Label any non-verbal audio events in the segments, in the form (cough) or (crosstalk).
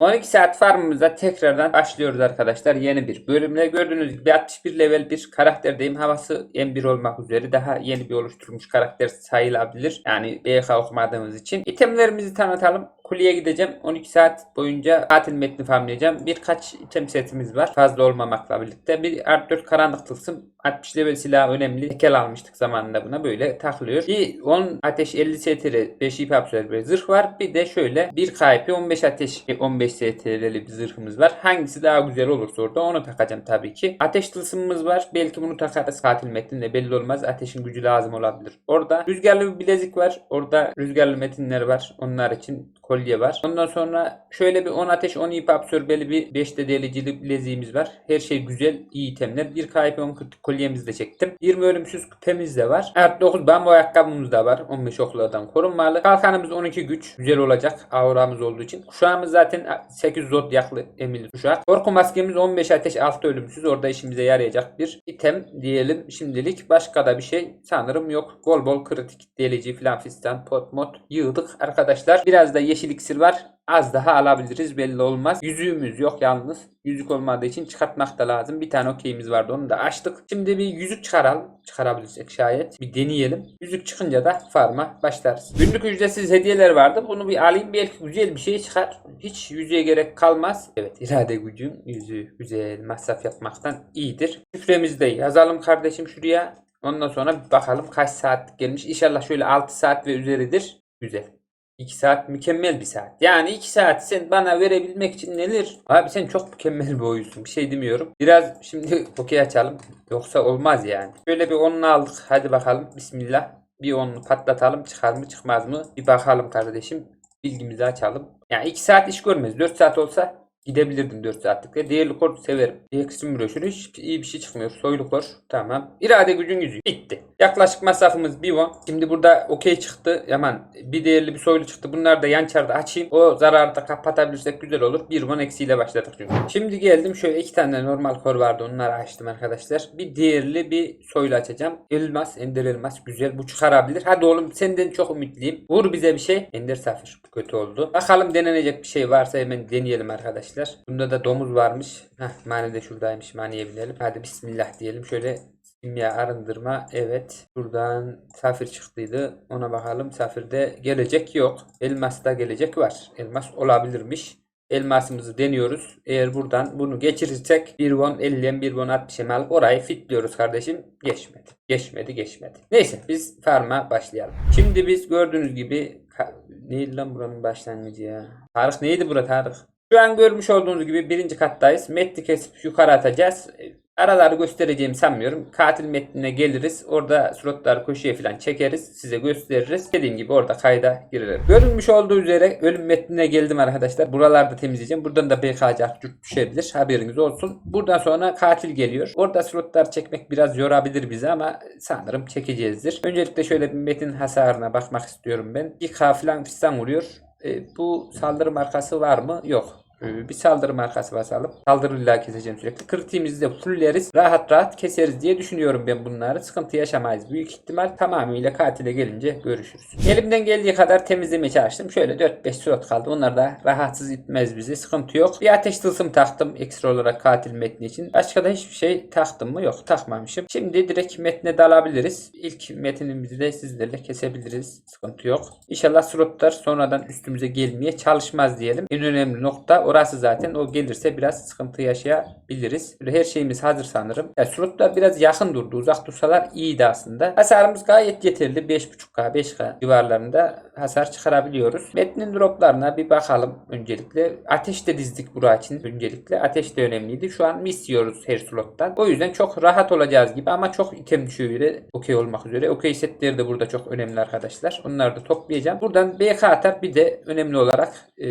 12 saat farmımıza tekrardan başlıyoruz arkadaşlar. Yeni bir bölümle gördüğünüz gibi 61 level bir karakterdeyim. Havası M1 olmak üzere daha yeni bir oluşturulmuş karakter sayılabilir. Yani BK okumadığımız için. İtemlerimizi tanıtalım. Kuleye gideceğim. 12 saat boyunca katil metni farmlayacağım. Birkaç item setimiz var. Fazla olmamakla birlikte. Bir art 4 karanlık tılsım. 60 level silah önemli. Tekel almıştık zamanında buna. Böyle takılıyor. Bir 10 ateş 50 STR 5 ip absorber bir zırh var. Bir de şöyle 1 KP 15 ateş 15 STR'li bir zırhımız var. Hangisi daha güzel olursa orada onu takacağım tabii ki. Ateş tılsımımız var. Belki bunu takarız. Katil metninde belli olmaz. Ateşin gücü lazım olabilir. Orada rüzgarlı bir bilezik var. Orada rüzgarlı metinler var. Onlar için kolye var. Ondan sonra şöyle bir 10 ateş 10 ip absorbeli bir 5 de delicili bileziğimiz var. Her şey güzel, iyi itemler. 1 KP 10 kritik kolyemizi de çektim. 20 ölümsüz küpemiz de var. Artı 9 bambu ayakkabımız da var. 15 oklardan korunmalı. Kalkanımız 12 güç. Güzel olacak. Auramız olduğu için. Kuşağımız zaten 8 zodyaklı emirli kuşak. Korku maskemiz 15 ateş 6 ölümsüz. Orada işimize yarayacak bir item diyelim şimdilik. Başka da bir şey sanırım yok. Bol bol kritik delici filan fistan pot mod yığdık arkadaşlar. Biraz da yeşil iksir var. Az daha alabiliriz belli olmaz. Yüzüğümüz yok yalnız. Yüzük olmadığı için çıkartmak da lazım. Bir tane okeyimiz vardı onu da açtık. Şimdi bir yüzük çıkaralım. Çıkarabilirsek şayet. Bir deneyelim. Yüzük çıkınca da farma başlarız. Günlük ücretsiz hediyeler vardı. Bunu bir alayım. Belki güzel bir şey çıkar. Hiç yüzüğe gerek kalmaz. Evet irade gücüm yüzüğü güzel masraf yapmaktan iyidir. Şifremizi yazalım kardeşim şuraya. Ondan sonra bakalım kaç saat gelmiş. İnşallah şöyle 6 saat ve üzeridir. Güzel. 2 saat mükemmel bir saat. Yani 2 saat sen bana verebilmek için neler? Abi sen çok mükemmel bir oyuncusun. Bir şey demiyorum. Biraz şimdi (laughs) okey açalım. Yoksa olmaz yani. Şöyle bir onunu aldık. Hadi bakalım. Bismillah. Bir onunu patlatalım. Çıkar mı çıkmaz mı? Bir bakalım kardeşim. Bilgimizi açalım. Yani 2 saat iş görmez. 4 saat olsa Gidebilirdim 4 saatlikle. Değerli kor severim. Eksim broşürü hiç iyi bir şey çıkmıyor. Soylu kor. Tamam. İrade gücün yüzü. Bitti. Yaklaşık masrafımız 1 won. Şimdi burada okey çıktı. Yaman bir değerli bir soylu çıktı. Bunları da yan çarda açayım. O zararı da kapatabilirsek güzel olur. 1 won eksiyle başladık çünkü. Şimdi geldim şöyle iki tane normal kor vardı. Onları açtım arkadaşlar. Bir değerli bir soylu açacağım. Elmas, ender elmas. Güzel. Bu çıkarabilir. Hadi oğlum senden çok ümitliyim. Vur bize bir şey. Ender safir. Bu kötü oldu. Bakalım denenecek bir şey varsa hemen deneyelim arkadaşlar. Bunda da domuz varmış. Heh, mani de şuradaymış. Maniye binelim. Hadi bismillah diyelim. Şöyle simya arındırma. Evet. Buradan safir çıktıydı. Ona bakalım. Safirde gelecek yok. Elmas'ta gelecek var. Elmas olabilirmiş. Elmasımızı deniyoruz. Eğer buradan bunu geçirirsek 1 won 50'ye 1 won 60'a alıp orayı fitliyoruz kardeşim. Geçmedi. Geçmedi geçmedi. Neyse biz farma başlayalım. Şimdi biz gördüğünüz gibi neydi lan buranın başlangıcı ya? Tarık neydi bura Tarık? Şu an görmüş olduğunuz gibi birinci kattayız. Metni kesip yukarı atacağız. Araları göstereceğimi sanmıyorum. Katil metnine geliriz. Orada slotları köşeye falan çekeriz. Size gösteririz. Dediğim gibi orada kayda girelim. Görünmüş olduğu üzere ölüm metnine geldim arkadaşlar. Buralarda temizleyeceğim. Buradan da BKC Aktürk düşebilir. Haberiniz olsun. Buradan sonra katil geliyor. Orada slotlar çekmek biraz yorabilir bizi ama sanırım çekeceğizdir. Öncelikle şöyle bir metin hasarına bakmak istiyorum ben. 2K falan fistan vuruyor. E, bu saldırı markası var mı? Yok. Ee, Bir saldırı markası basalım. Saldırıyla keseceğim sürekli. Kritiğimizi de fulleriz. Rahat rahat keseriz diye düşünüyorum ben bunları. Sıkıntı yaşamayız. Büyük ihtimal tamamıyla katile gelince görüşürüz. Elimden geldiği kadar temizlemeye çalıştım. Şöyle 4-5 slot kaldı. Onlar da rahatsız etmez bizi. Sıkıntı yok. Bir ateş tılsım taktım ekstra olarak katil metni için. Başka da hiçbir şey taktım mı? Yok takmamışım. Şimdi direkt metne dalabiliriz. İlk metinimizi de sizlerle kesebiliriz. Sıkıntı yok. İnşallah slotlar sonradan üstümüze gelmeye çalışmaz diyelim. En önemli nokta orası zaten. O gelirse biraz sıkıntı yaşayabiliriz. Her şeyimiz hazır sanırım. Ya slotlar biraz yakın durdu. Uzak dursalar iyiydi aslında. Hasarımız gayet yeterli. 5.5K 5K civarlarında hasar çıkarabiliyoruz. Metnin droplarına bir bakalım öncelikle. Ateş de dizdik bura için öncelikle. Ateş de önemliydi. Şu an mis yiyoruz her slottan. O yüzden çok rahat olacağız gibi ama çok item düşüyor yine okey olmak üzere. Okey setleri de burada çok önemli arkadaşlar. Onları da toplayacağım. Buradan BK atar bir de önemli olarak e,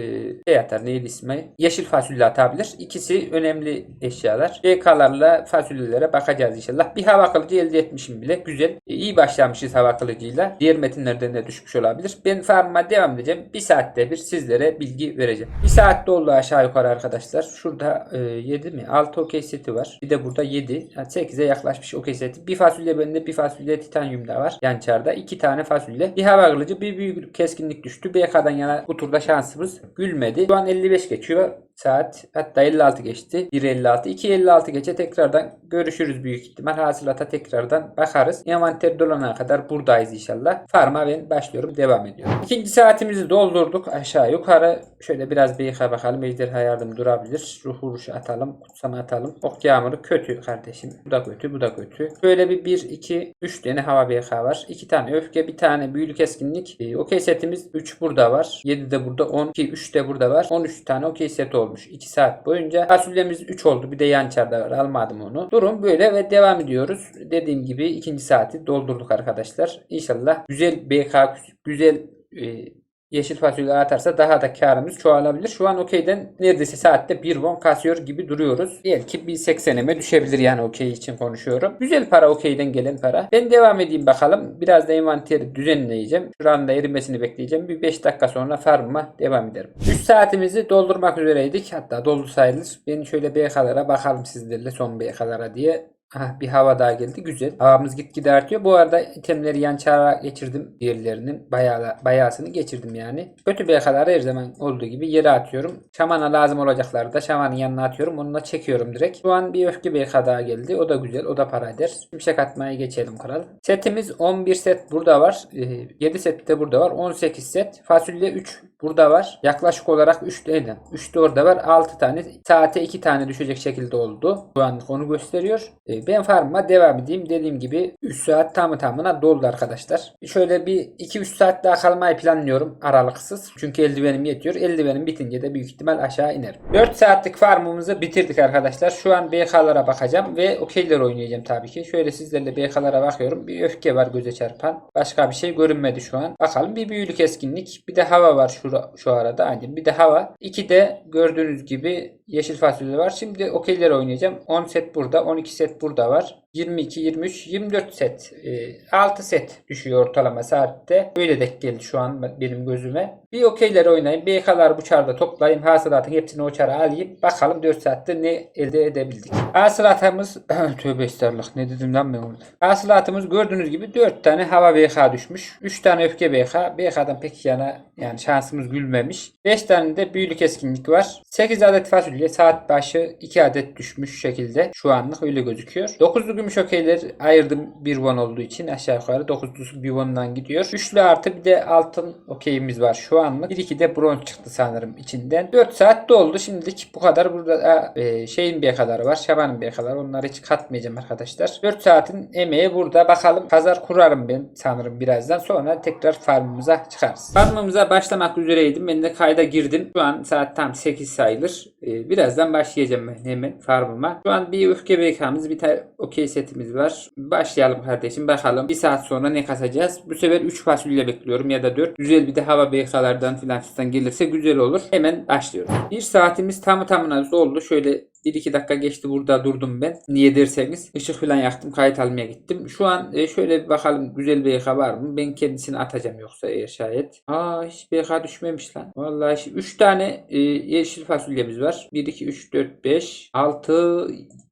şey atar neydi ismi? Yeşil fasulye atabilir. İkisi önemli eşyalar. BK'larla fasulyelere bakacağız inşallah. Bir hava kılıcı elde etmişim bile. Güzel. E, iyi başlamışız hava kılıcıyla. Diğer metinlerden de düşmüş olabilir. Ben farmıma devam edeceğim. Bir saatte bir sizlere bilgi vereceğim. Bir saatte oldu aşağı yukarı arkadaşlar. Şurada e, 7 mi? 6 okey seti var. Bir de burada 7. Yani 8'e yaklaşmış okey seti. Bir fasulye bende bir fasulye titanyum da var. Yan çarda. 2 tane fasulye. Bir hava kılıcı bir büyük keskinlik düştü. BK'dan yana bu turda şansımız gülmedi. Şu an 55 geçiyor. Geçiyor. Saat hatta 56 geçti. 1.56. 2.56 geçe tekrardan görüşürüz büyük ihtimal. Hasılata tekrardan bakarız. Envanter dolana kadar buradayız inşallah. Farma ben başlıyorum. Devam ediyorum. İkinci saatimizi doldurduk. Aşağı yukarı şöyle biraz BK bakalım. Ejderha yardım durabilir. Ruh vuruşu atalım. Kutsama atalım. Ok yağmuru kötü kardeşim. Bu da kötü. Bu da kötü. Böyle bir 1, 2, 3 tane hava BK var. 2 tane öfke. Bir tane büyülü keskinlik. Ee, okey setimiz 3 burada var. 7 de burada. 12, 3 de burada var. 13 tane okey set olmuş. 2 saat boyunca. Fasulyemiz 3 oldu. Bir de yan çarda var. Almadım onu. Durum böyle ve devam ediyoruz. Dediğim gibi ikinci saati doldurduk arkadaşlar. İnşallah güzel BK, güzel e, yeşil fasulye atarsa daha da karımız çoğalabilir. Şu an okeyden neredeyse saatte 1 won kasıyor gibi duruyoruz. Belki bir 80'eme düşebilir yani okey için konuşuyorum. Güzel para okeyden gelen para. Ben devam edeyim bakalım. Biraz da envanteri düzenleyeceğim. Şuranın da erimesini bekleyeceğim. Bir 5 dakika sonra farmıma devam ederim. 3 saatimizi doldurmak üzereydik. Hatta doldu sayılır. Ben şöyle BK'lara bakalım sizlerle son BK'lara diye. Aha, bir hava daha geldi. Güzel. Havamız gitgide artıyor. Bu arada itemleri yan çara geçirdim. Diğerlerinin bayağı, bayağısını geçirdim yani. Kötü BK'ları her zaman olduğu gibi yere atıyorum. Şamana lazım olacakları da şamanın yanına atıyorum. Onunla çekiyorum direkt. Şu an bir öfke BK daha geldi. O da güzel. O da para eder. Şimşek atmaya geçelim kral. Setimiz 11 set burada var. Ee, 7 set de burada var. 18 set. Fasulye 3 burada var. Yaklaşık olarak 3 tane. 3 de orada var. 6 tane. Saate 2 tane düşecek şekilde oldu. Şu an onu gösteriyor. Ee, ben farmıma devam edeyim. Dediğim gibi 3 saat tamı tamına doldu arkadaşlar. Şöyle bir 2-3 saat daha kalmayı planlıyorum aralıksız. Çünkü eldivenim yetiyor. Eldivenim bitince de büyük ihtimal aşağı inerim. 4 saatlik farmımızı bitirdik arkadaşlar. Şu an BK'lara bakacağım ve okeyler oynayacağım tabii ki. Şöyle sizlerle BK'lara bakıyorum. Bir öfke var göze çarpan. Başka bir şey görünmedi şu an. Bakalım bir büyülü keskinlik. Bir de hava var şu, şu arada. Aynen bir de hava. İki de gördüğünüz gibi yeşil fasulye var. Şimdi okeyler oynayacağım. 10 set burada. 12 set burada var. 22, 23, 24 set. E, 6 set düşüyor ortalama saatte. Öyle denk geldi şu an benim gözüme. Bir okeyler oynayayım. BK'lar bu çarda toplayayım. Hasılatın hepsini o çara alayım. Bakalım 4 saatte ne elde edebildik. Hasılatımız (clears throat) tövbe estağfurullah ne dedim lan ben orada. Hasılatımız gördüğünüz gibi 4 tane hava BK düşmüş. 3 tane öfke BK. BK'dan pek yana yani şansımız gülmemiş. 5 tane de büyülü keskinlik var. 8 adet fasulye saat başı 2 adet düşmüş şekilde. Şu anlık öyle gözüküyor. 9'lu gümüş okeyler ayırdım 1 won olduğu için aşağı yukarı 9'lusu 1 won'dan gidiyor. Üçlü artı bir de altın okeyimiz var şu anlık. 1-2 de bronz çıktı sanırım içinden. 4 saat doldu şimdilik bu kadar. Burada da, e, şeyin bir kadar var. Şabanın bir kadar. Onları hiç katmayacağım arkadaşlar. 4 saatin emeği burada. Bakalım pazar kurarım ben sanırım birazdan. Sonra tekrar farmımıza çıkarız. Farmımıza başlamak üzereydim. Ben de kayda girdim. Şu an saat tam 8 sayılır. E, birazdan başlayacağım ben hemen farmıma. Şu an bir öfke BK'mız bir tane okey setimiz var. Başlayalım kardeşim bakalım. Bir saat sonra ne kasacağız? Bu sefer 3 fasulye bekliyorum ya da 4. Güzel bir de hava BK'lardan filan fistan gelirse güzel olur. Hemen başlıyoruz. Bir saatimiz tamı tamına doldu. Şöyle 1-2 dakika geçti burada durdum ben. Niye derseniz ışık falan yaktım kayıt almaya gittim. Şu an e, şöyle bir bakalım güzel bir BK var mı? Ben kendisini atacağım yoksa eğer şayet. Aa hiç BK düşmemiş lan. Vallahi 3 tane e, yeşil fasulyemiz var. 1, 2, 3, 4, 5, 6,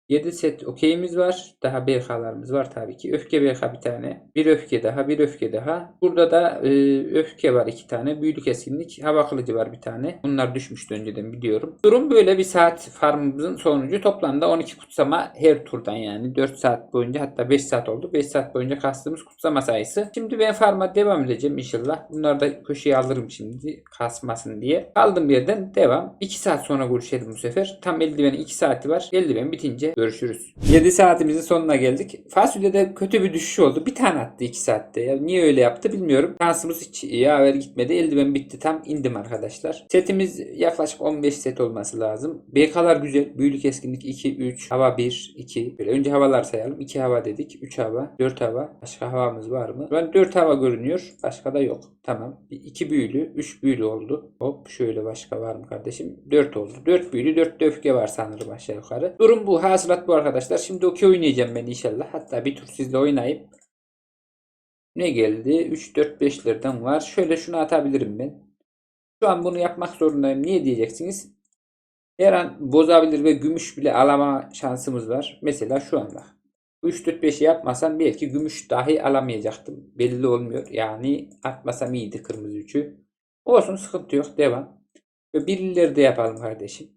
7 set okeyimiz var. Daha BK'larımız var tabii ki. Öfke BK bir tane. Bir öfke daha. Bir öfke daha. Burada da e, öfke var iki tane. Büyülü keskinlik. Hava kılıcı var bir tane. Bunlar düşmüştü önceden biliyorum. Durum böyle bir saat farmımızın sonucu. Toplamda 12 kutsama her turdan yani. 4 saat boyunca hatta 5 saat oldu. 5 saat boyunca kastığımız kutsama sayısı. Şimdi ben farma devam edeceğim inşallah. Bunları da köşeye alırım şimdi kasmasın diye. Aldığım yerden devam. 2 saat sonra görüşelim bu sefer. Tam eldivenin 2 saati var. Eldiven bitince görüşürüz. 7 saatimizin sonuna geldik. Fasulyede kötü bir düşüş oldu. Bir tane attı 2 saatte. Ya niye öyle yaptı bilmiyorum. Şansımız hiç yaver gitmedi. Eldiven bitti. Tam indim arkadaşlar. Setimiz yaklaşık 15 set olması lazım. BK'lar güzel. Büyülü keskinlik 2, 3, hava 1, 2. Böyle önce havalar sayalım. 2 hava dedik. 3 hava, 4 hava. Başka havamız var mı? An 4 hava görünüyor. Başka da yok. Tamam. 2 büyülü, 3 büyülü oldu. Hop şöyle başka var mı kardeşim? 4 oldu. 4 büyülü, 4 de öfke var sanırım aşağı yukarı. Durum bu. Hasılat bu arkadaşlar. Şimdi okey oynayacağım ben inşallah. Hatta bir tur sizle oynayıp ne geldi? 3 4 5'lerden var. Şöyle şunu atabilirim ben. Şu an bunu yapmak zorundayım. Niye diyeceksiniz? Her an bozabilir ve gümüş bile alama şansımız var. Mesela şu anda. 3 4 5'i yapmasam belki gümüş dahi alamayacaktım. Belli olmuyor. Yani atmasam iyiydi kırmızı 3'ü. Olsun sıkıntı yok. Devam. Ve birileri de yapalım kardeşim.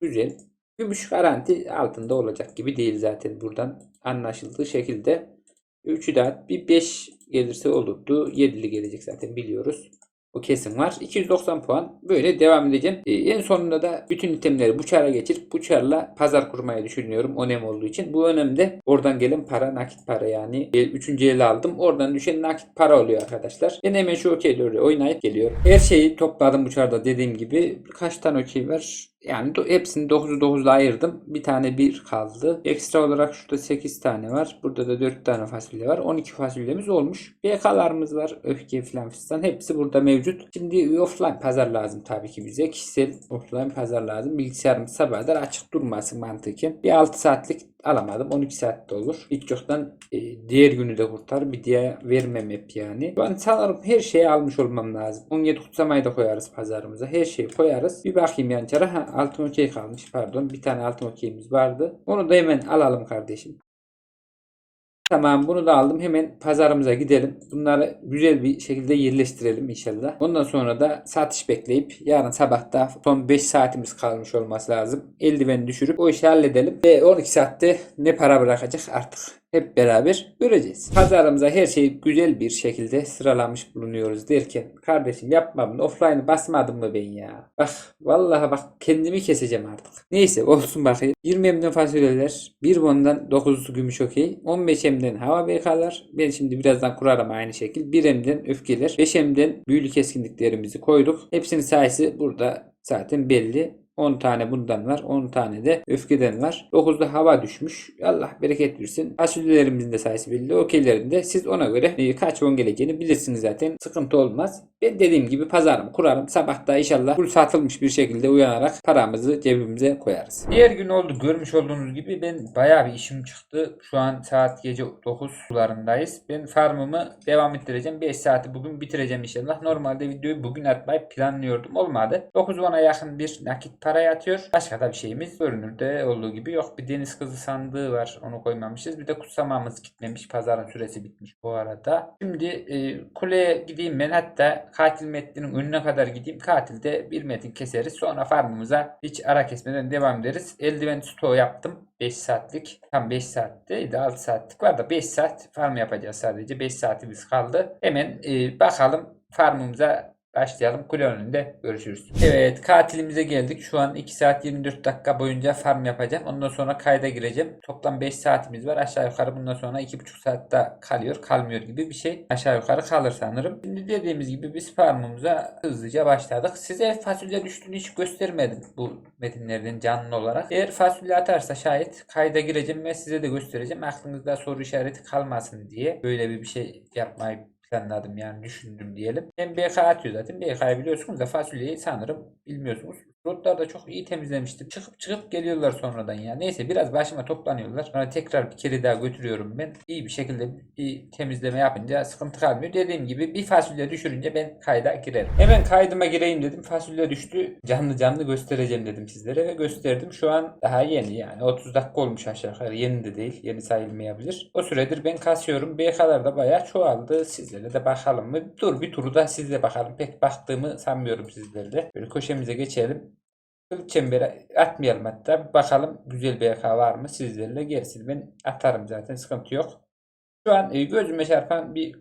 Güzel. Gümüş garanti altında olacak gibi değil zaten buradan anlaşıldığı şekilde. 3'ü de at. Bir 5 gelirse olurdu. 7'li gelecek zaten biliyoruz. O kesin var. 290 puan. Böyle devam edeceğim. Ee, en sonunda da bütün itemleri bu çara geçirip bu çarla pazar kurmayı düşünüyorum. Önem olduğu için. Bu önemde oradan gelen para nakit para yani. E, üçüncü ele aldım. Oradan düşen nakit para oluyor arkadaşlar. Ben hemen şu okeyleri oynayıp geliyorum. Her şeyi topladım bu çarda dediğim gibi. Kaç tane okey var? Yani hepsini 9'u 9'la ayırdım. Bir tane 1 kaldı. Ekstra olarak şurada 8 tane var. Burada da 4 tane fasulye var. 12 fasulyemiz olmuş. BK'larımız var. Öfke falan fistan. Hepsi burada mevcut. Şimdi offline pazar lazım tabii ki bize. Kişisel offline pazar lazım. Bilgisayarımız sabah kadar açık durmasın mantıken. Bir 6 saatlik alamadım. 12 saatte olur. Hiç yoktan e, diğer günü de kurtar. Bir diye vermem hep yani. An sanırım her şeyi almış olmam lazım. 17 kutsamayı da koyarız pazarımıza. Her şeyi koyarız. Bir bakayım yan çara. Ha, altın okey kalmış pardon. Bir tane altın okeyimiz vardı. Onu da hemen alalım kardeşim. Tamam bunu da aldım. Hemen pazarımıza gidelim. Bunları güzel bir şekilde yerleştirelim inşallah. Ondan sonra da satış bekleyip yarın sabahta son 5 saatimiz kalmış olması lazım. Eldiveni düşürüp o işi halledelim. Ve 12 saatte ne para bırakacak artık hep beraber göreceğiz. Pazarımıza her şeyi güzel bir şekilde sıralamış bulunuyoruz derken kardeşim yapma bunu offline basmadım mı ben ya? Bak vallahi bak kendimi keseceğim artık. Neyse olsun bakayım. 20 emden fasulyeler, 1 bondan 9'lusu gümüş okey, 15 emden hava BK'lar. Ben şimdi birazdan kurarım aynı şekil. 1 emden öfkeler, 5 emden büyülü keskinliklerimizi koyduk. Hepsinin sayısı burada zaten belli. 10 tane bundan var. 10 tane de öfkeden var. 9'da hava düşmüş. Allah bereket versin. Fasulyelerimizin de sayısı belli. Okeylerin de siz ona göre e, kaç won geleceğini bilirsiniz zaten. Sıkıntı olmaz. Ben dediğim gibi pazarımı kurarım. Sabahta inşallah full satılmış bir şekilde uyanarak paramızı cebimize koyarız. Diğer gün oldu. Görmüş olduğunuz gibi ben bayağı bir işim çıktı. Şu an saat gece 9 sularındayız. Ben farmımı devam ettireceğim. 5 saati bugün bitireceğim inşallah. Normalde videoyu bugün atmayı planlıyordum. Olmadı. 9 ona yakın bir nakit para yatıyor. Başka da bir şeyimiz görünürde olduğu gibi yok. Bir deniz kızı sandığı var. Onu koymamışız. Bir de kutsamamız gitmemiş. Pazarın süresi bitmiş bu arada. Şimdi e, kuleye gideyim ben. Hatta katil metninin önüne kadar gideyim. Katilde bir metin keseriz. Sonra farmımıza hiç ara kesmeden devam ederiz. Eldiven stoğu yaptım. 5 saatlik. Tam 5 saat değil de 6 saatlik var da 5 saat farm yapacağız sadece. 5 saatimiz kaldı. Hemen e, bakalım farmımıza Başlayalım. Kule önünde görüşürüz. Evet katilimize geldik. Şu an 2 saat 24 dakika boyunca farm yapacağım. Ondan sonra kayda gireceğim. Toplam 5 saatimiz var. Aşağı yukarı bundan sonra 2,5 saatte kalıyor. Kalmıyor gibi bir şey. Aşağı yukarı kalır sanırım. Şimdi dediğimiz gibi biz farmımıza hızlıca başladık. Size fasulye düştüğünü hiç göstermedim bu metinlerden canlı olarak. Eğer fasulye atarsa şayet kayda gireceğim ve size de göstereceğim. Aklınızda soru işareti kalmasın diye böyle bir şey yapmayı planladım yani düşündüm diyelim. BK atıyor zaten. BK'yı biliyorsunuz da fasulyeyi sanırım bilmiyorsunuz. Slotlar da çok iyi temizlemiştim. Çıkıp çıkıp geliyorlar sonradan ya. Neyse biraz başıma toplanıyorlar. Sonra tekrar bir kere daha götürüyorum ben. İyi bir şekilde bir temizleme yapınca sıkıntı kalmıyor. Dediğim gibi bir fasulye düşürünce ben kayda girerim. Hemen kaydıma gireyim dedim. Fasulye düştü. Canlı canlı göstereceğim dedim sizlere ve gösterdim. Şu an daha yeni yani 30 dakika olmuş aşağı yukarı. Yeni de değil. Yeni sayılmayabilir. O süredir ben kasıyorum. BK'lar da bayağı çoğaldı. Sizlere de bakalım mı? Dur bir turu da sizle bakalım. Pek baktığımı sanmıyorum sizlere de. Böyle köşemize geçelim. Çembere atmayalım hatta. Bakalım güzel bir BK var mı sizlerle gerisini ben atarım zaten sıkıntı yok. Şu an e, gözüme çarpan bir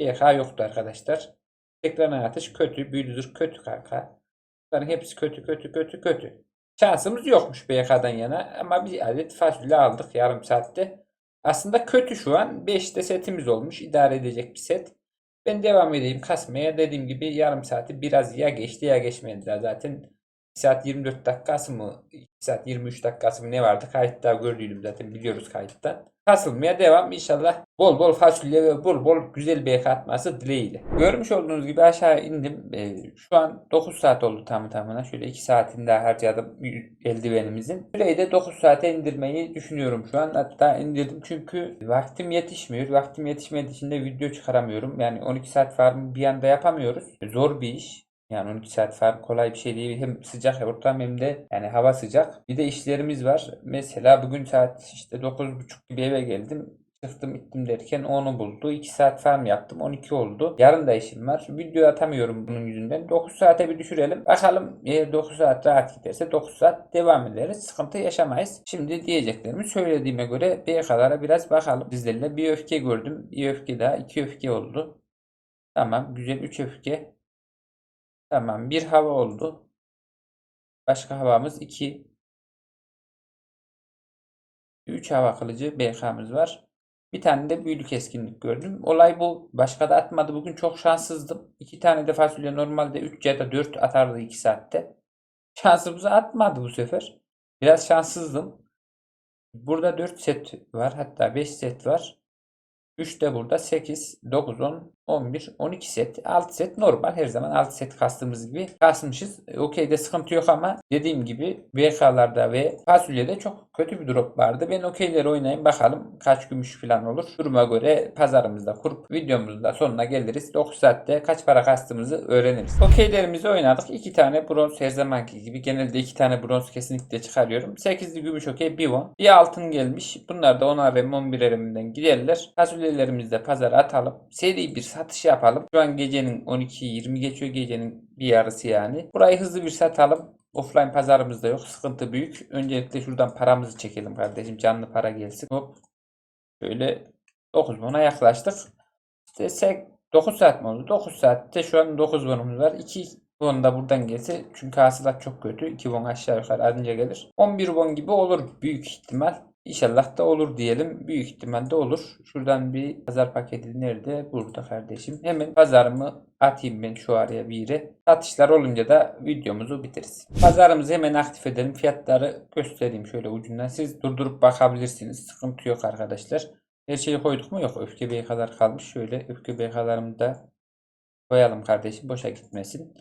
BK yoktu arkadaşlar. Ekran atış kötü, büyüdüdür kötü kanka. Bunların hepsi kötü kötü kötü kötü. Şansımız yokmuş BK'dan yana ama bir adet fasulye aldık yarım saatte. Aslında kötü şu an. 5'te setimiz olmuş. idare edecek bir set. Ben devam edeyim kasmaya. Dediğim gibi yarım saati biraz ya geçti ya geçmedi zaten. 1 saat 24 dakikası mı? 2 saat 23 dakikası mı ne vardı? Kayıtta gördüydüm zaten biliyoruz kayıttan. Kasılmaya devam inşallah. Bol bol fasulye ve bol bol güzel bir atması dileğiyle. Görmüş olduğunuz gibi aşağı indim. Ee, şu an 9 saat oldu tamı tamına. Şöyle 2 saatini daha harcadım eldivenimizin. Süreyi de 9 saate indirmeyi düşünüyorum şu an. Hatta indirdim çünkü vaktim yetişmiyor. Vaktim yetişmediği için de video çıkaramıyorum. Yani 12 saat farmı bir anda yapamıyoruz. Zor bir iş. Yani 12 saat farm kolay bir şey değil. Hem sıcak ortam hem de yani hava sıcak. Bir de işlerimiz var. Mesela bugün saat işte 9.30 gibi eve geldim. Çıktım gittim derken 10'u buldu. 2 saat farm yaptım. 12 oldu. Yarın da işim var. Video atamıyorum bunun yüzünden. 9 saate bir düşürelim. Bakalım eğer 9 saat rahat giderse 9 saat devam ederiz. Sıkıntı yaşamayız. Şimdi diyeceklerimi söylediğime göre BK'lara biraz bakalım. Sizlerle bir öfke gördüm. Bir öfke daha. 2 öfke oldu. Tamam. Güzel 3 öfke. Tamam. Bir hava oldu. Başka havamız 2. 3 hava kılıcı BK'mız var. Bir tane de büyülü keskinlik gördüm. Olay bu. Başka da atmadı. Bugün çok şanssızdım. 2 tane de fasulye normalde 3 ya da 4 atardı 2 saatte. Şansımızı atmadı bu sefer. Biraz şanssızdım. Burada 4 set var. Hatta 5 set var. 3 de burada 8, 9, 10, 11, 12 set. 6 set normal. Her zaman 6 set kastığımız gibi kasmışız. E, Okeyde sıkıntı yok ama dediğim gibi VK'larda ve fasulyede çok kötü bir drop vardı. Ben okeyleri oynayayım bakalım kaç gümüş falan olur. Duruma göre pazarımızda kurup videomuzun da sonuna geliriz. 9 saatte kaç para kastığımızı öğreniriz. Okeylerimizi oynadık. 2 tane bronz her zamanki gibi. Genelde 2 tane bronz kesinlikle çıkarıyorum. 8'li gümüş okey bir won. Bir altın gelmiş. Bunlar da 10 RM 11 RM'den giderler. Fasulyelerimizi de pazara atalım. Seri bir satış yapalım. Şu an gecenin 12-20 geçiyor. Gecenin bir yarısı yani. Burayı hızlı bir satalım. Offline pazarımızda yok. Sıkıntı büyük. Öncelikle şuradan paramızı çekelim kardeşim. Canlı para gelsin. Hop. Şöyle 9 won'a yaklaştık. İşte 9 saat mi oldu? 9 saatte şu an 9 won'umuz var. 2 won da buradan gelse çünkü hasılat çok kötü. 2 won aşağı yukarı anca gelir. 11 won gibi olur büyük ihtimal. İnşallah da olur diyelim. Büyük ihtimalle olur. Şuradan bir pazar paketi nerede? Burada kardeşim. Hemen pazarımı atayım ben şu araya bir yere. Satışlar olunca da videomuzu bitiririz. Pazarımızı hemen aktif edelim. Fiyatları göstereyim şöyle ucundan. Siz durdurup bakabilirsiniz. Sıkıntı yok arkadaşlar. Her şeyi koyduk mu? Yok. Öfke Bey kadar kalmış. Şöyle Öfke Bey kadarımı da koyalım kardeşim. Boşa gitmesin.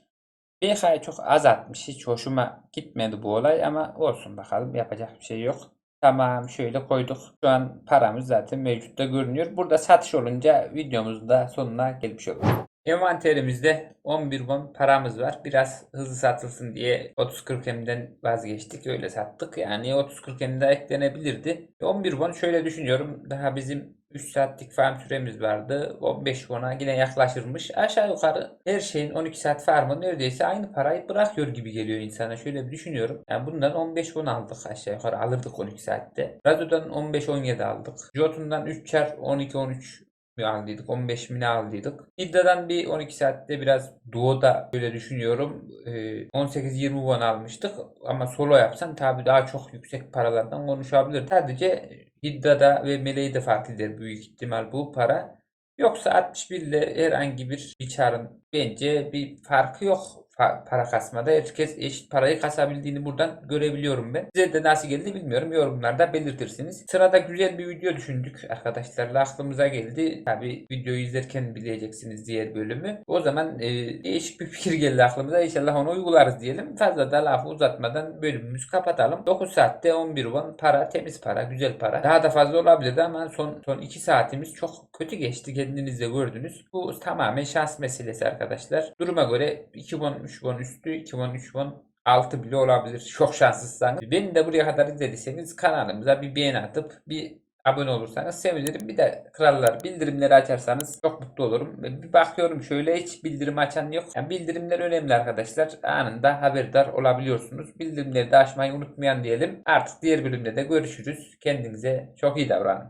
BK'yı çok az atmış. Hiç hoşuma gitmedi bu olay ama olsun bakalım. Yapacak bir şey yok. Tamam şöyle koyduk. Şu an paramız zaten mevcutta görünüyor. Burada satış olunca videomuzun da sonuna gelmiş olur. Envanterimizde 11 won paramız var. Biraz hızlı satılsın diye 30-40 M'den vazgeçtik. Öyle sattık. Yani 30-40 M daha eklenebilirdi. 11 won şöyle düşünüyorum. Daha bizim 3 saatlik farm süremiz vardı. 15 won'a yine yaklaşırmış. Aşağı yukarı her şeyin 12 saat farmı neredeyse aynı parayı bırakıyor gibi geliyor insana. Şöyle bir düşünüyorum. Yani bundan 15 won aldık aşağı yukarı. Alırdık 12 saatte. Razo'dan 15-17 aldık. Jotun'dan 3 çar 12-13 mi aldıydık? 15 mi aldıydık? İddiadan bir 12 saatte biraz Duo'da böyle düşünüyorum. Ee, 18-20 won almıştık. Ama solo yapsan tabii daha çok yüksek paralardan konuşabilir. Sadece İddiada ve Meleği fark eder büyük ihtimal bu para. Yoksa 61 ile herhangi bir biçarın bence bir farkı yok para kasmada. Herkes eşit parayı kasabildiğini buradan görebiliyorum ben. Size de nasıl geldi bilmiyorum. Yorumlarda belirtirsiniz. Sırada güzel bir video düşündük arkadaşlarla aklımıza geldi. Tabi videoyu izlerken bileceksiniz diğer bölümü. O zaman e, değişik bir (laughs) fikir geldi aklımıza. İnşallah onu uygularız diyelim. Fazla da lafı uzatmadan bölümümüzü kapatalım. 9 saatte 11 won para temiz para güzel para. Daha da fazla olabilirdi ama son son 2 saatimiz çok kötü geçti. Kendiniz de gördünüz. Bu tamamen şans meselesi arkadaşlar. Duruma göre 2 won 3 won üstü 2 won 3 won 6 bile olabilir. Çok şanslıysanız. Beni de buraya kadar izlediyseniz kanalımıza bir beğeni atıp bir abone olursanız sevinirim. Bir de krallar bildirimleri açarsanız çok mutlu olurum. Bir bakıyorum şöyle hiç bildirim açan yok. Yani bildirimler önemli arkadaşlar. Anında haberdar olabiliyorsunuz. Bildirimleri de açmayı unutmayan diyelim. Artık diğer bölümde de görüşürüz. Kendinize çok iyi davranın.